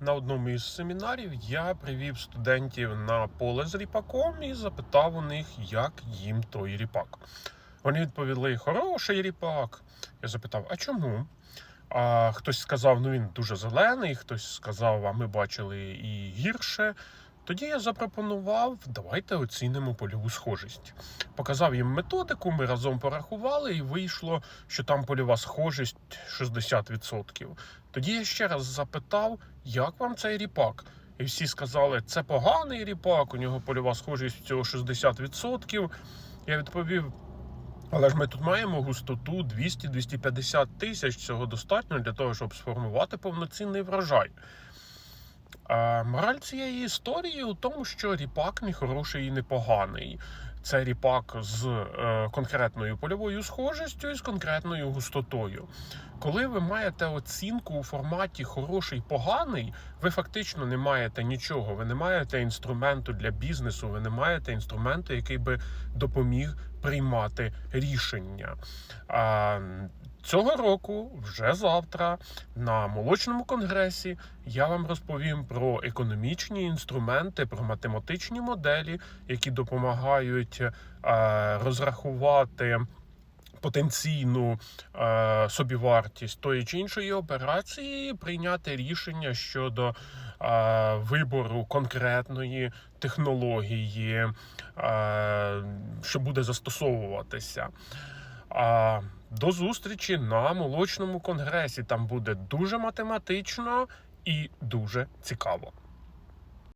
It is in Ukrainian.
на одному із семінарів я привів студентів на поле з ріпаком і запитав у них, як їм той ріпак. Вони відповіли: хороший ріпак. Я запитав, а чому? А хтось сказав, ну він дуже зелений, хтось сказав, а ми бачили і гірше. Тоді я запропонував, давайте оцінимо польову схожість. Показав їм методику, ми разом порахували, і вийшло, що там польова схожість 60%. Тоді я ще раз запитав, як вам цей ріпак? І всі сказали, це поганий ріпак, у нього польова схожість всього 60%. Я відповів. Але ж ми тут маємо густоту 200-250 тисяч. Цього достатньо для того, щоб сформувати повноцінний врожай. Мораль цієї історії у тому, що ріпак не хороший і не поганий. Це ріпак з е, конкретною польовою схожістю і з конкретною густотою. Коли ви маєте оцінку у форматі хороший поганий, ви фактично не маєте нічого. Ви не маєте інструменту для бізнесу, ви не маєте інструменту, який би допоміг приймати рішення. Цього року, вже завтра, на молочному конгресі, я вам розповім про економічні інструменти, про математичні моделі, які допомагають е, розрахувати потенційну е, собівартість тої чи іншої операції, прийняти рішення щодо е, вибору конкретної технології, е, що буде застосовуватися. А до зустрічі на молочному конгресі. Там буде дуже математично і дуже цікаво.